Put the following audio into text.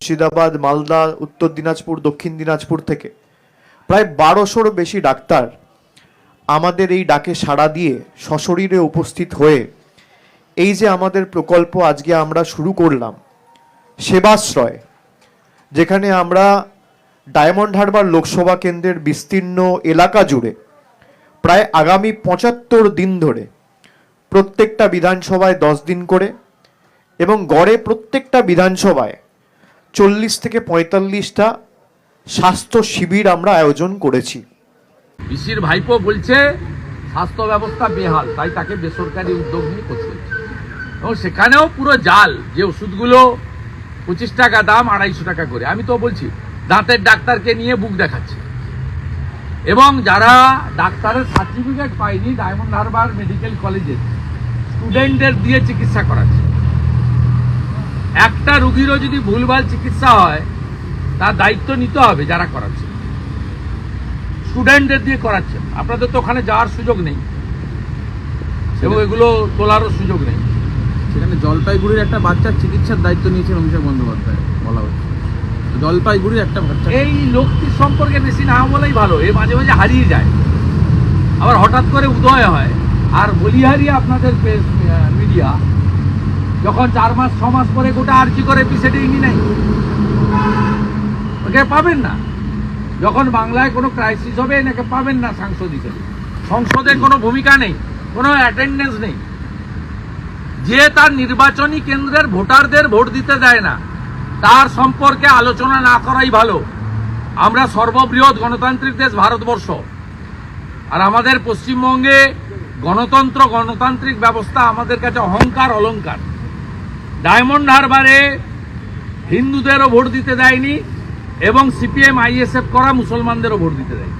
মুর্শিদাবাদ, মালদা, উত্তর দিনাজপুর, দক্ষিণ দিনাজপুর থেকে। প্রায় বারোশোর বেশি ডাক্তার আমাদের এই ডাকে সাড়া দিয়ে সশরীরে উপস্থিত হয়ে এই যে আমাদের প্রকল্প আজকে আমরা শুরু করলাম, সেবাশ্রয়, যেখানে আমরা ডায়মন্ড হারবার লোকসভা কেন্দ্রের বিস্তীর্ণ এলাকা জুড়ে প্রায় আগামী পঁচাত্তর দিন ধরে প্রত্যেকটা বিধানসভায় দশ দিন করে এবং গড়ে প্রত্যেকটা বিধানসভায় চল্লিশ থেকে পঁয়তাল্লিশটা স্বাস্থ্য শিবির আমরা আয়োজন করেছি। পিসির ভাইপো বলছে, স্বাস্থ্য ব্যবস্থা বেহাল, তাই তাকে বেসরকারি উদ্যোগ নিয়ে করতে এবং সেখানেও পুরো জাল, যে ওষুধগুলো পঁচিশ টাকা দাম, আড়াইশো টাকা করে। আমি তো বলছি, দাঁতের ডাক্তারকে নিয়ে বুক দেখাচ্ছে। এবং যারা ডাক্তারের সার্টিফিকেট পায়নি, ডায়মন্ড হারবার মেডিকেল কলেজে, স্টুডেন্টদের দিয়ে চিকিৎসা করাচ্ছে। একটা রুগীরও যদি ভুলভাল চিকিৎসা হয় তার দায়িত্ব নিতে হবে যারা করাচ্ছে। স্টুডেন্টদের দিয়ে করাচ্ছেন আপনাদের তো ওখানে যাওয়ার সুযোগ নেই। এবং এগুলো তোলারও সুযোগ নেই। সেখানে জলপাইগুড়ির একটা বাচ্চার চিকিৎসার দায়িত্ব নিয়েছেন অভিষেক বন্দ্যোপাধ্যায় বলা হচ্ছে। জলপাইগুড়ির একটা বাচ্চা এই লোকটির সম্পর্কে বেশি না বলাই ভালো। এ মাঝে মাঝে হারিয়ে যায়। আবার হঠাৎ করে উদয় হয়। আর বলিহারি আপনাদের মিডিয়া যখন চার মাস, ছ মাস পরে গোটা আর্জি করে পিছেটে ইনি নাই। ওকে পাবেন না। যখন বাংলায় কোনো ক্রাইসিস হবে, এনাকে পাবেন না সাংসদ হিসেবে। সংসদের কোনো ভূমিকা নেই, কোনো অ্যাটেন্ডেন্স নেই। যে তার নির্বাচনী কেন্দ্রের ভোটারদের ভোট দিতে দেয় না, তার সম্পর্কে আলোচনা না করাই ভালো। আমরা সর্ববৃহৎ গণতান্ত্রিক দেশ ভারতবর্ষ। আর আমাদের পশ্চিমবঙ্গে গণতন্ত্র, গণতান্ত্রিক ব্যবস্থা আমাদের কাছে অহংকার, অলংকার। ডায়মন্ড হারবারে হিন্দুদেরও ভোট দিতে দেয়নি এবং সিপিএম আইএসএফ করা মুসলমানদেরও ভোট দিতে দেয়নি।